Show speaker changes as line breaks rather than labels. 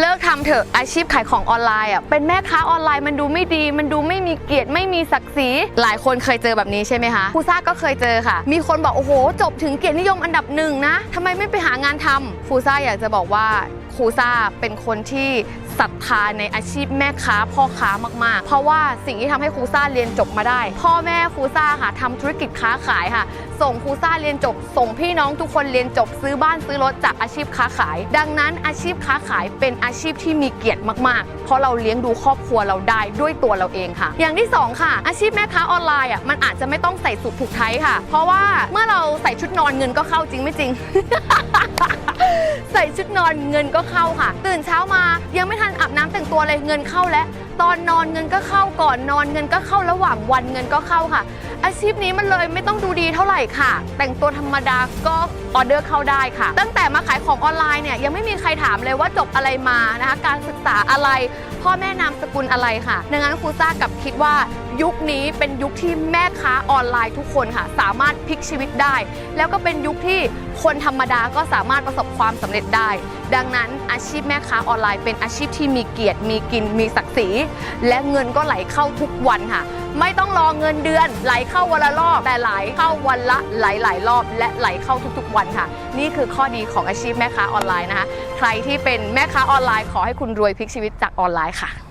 เลิกทำเถอะอาชีพขายของออนไลน์อะเป็นแม่ค้าออนไลน์มันดูไม่ดี มันดูไม่มีเกียรติไม่มีศักดิ์ศรีหลายคนเคยเจอแบบนี้ใช่ไหมคะครูซ่าก็เคยเจอค่ะ มีคนบอกโอ้โห จบถึงเกียรตินิยมอันดับหนึ่งนะทำไมไม่ไปหางานทำครูซ่าอยากจะบอกว่าครูซ่าเป็นคนที่ศรัทธาในอาชีพแม่ค้าพ่อค้ามากๆ เพราะว่าสิ่งที่ทำให้ครูซ่าเรียนจบมาได้ พ่อแม่ครูซ่าค่ะทำธุรกิจค้าขายค่ะ ส่งครูซ่าเรียนจบ ส่งพี่น้องทุกคนเรียนจบซื้อบ้านซื้อรถจากอาชีพค้าขาย ดังนั้นอาชีพค้าขายเป็นอาชีพที่มีเกียรติมากๆ เพราะเราเลี้ยงดูครอบครัวเราได้ด้วยตัวเราเองค่ะ อย่างที่สองค่ะ อาชีพแม่ค้าออนไลน์อะมันอาจจะไม่ต้องใส่สุดผูกไทยค่ะ เพราะว่าเมื่อเราใส่ชุดนอนเงินก็เข้าจริงไม่จริงใส่ชุดนอนเงินก็เข้าค่ะ ตื่นเช้ามายังไม่ทันอาบน้ำแต่งตัวเลยเงินเข้าแล้ว ตอนนอนเงินก็เข้าก่อนนอนเงินก็เข้าระหว่างวันเงินก็เข้าค่ะ อาชีพนี้มันเลยไม่ต้องดูดีเท่าไหร่ค่ะ แต่งตัวธรรมดาก็ออเดอร์เข้าได้ค่ะ ตั้งแต่มาขายของออนไลน์เนี่ยยังไม่มีใครถามเลยว่าจบอะไรมานะคะ การศึกษาอะไร พ่อแม่นามสกุลอะไรค่ะดังนั้นครูซ่ากับคิดว่า ยุคนี้เป็นยุคที่แม่ค้าออนไลน์ทุกคนค่ะ สามารถพลิกชีวิตได้ แล้วก็เป็นยุคที่คนธรรมดาก็สามารถประสบความสำเร็จได้ ดังนั้นอาชีพแม่ค้าออนไลน์เป็นอาชีพที่มีเกียรติ มีกิน มีศักดิ์ศรี และเงินก็ไหลเข้าทุกวันค่ะ ไม่ต้องรอเงินเดือน ไหลเข้าวันละรอบ แต่ไหลเข้าวันละหลายๆรอบ และไหลเข้าทุกๆ วันค่ะ นี่คือข้อดีของอาชีพแม่ค้าออนไลน์นะคะ ใครที่เป็นแม่ค้าออนไลน์ขอให้คุณรวยพลิกชีวิตจากออนไลน์ค่ะ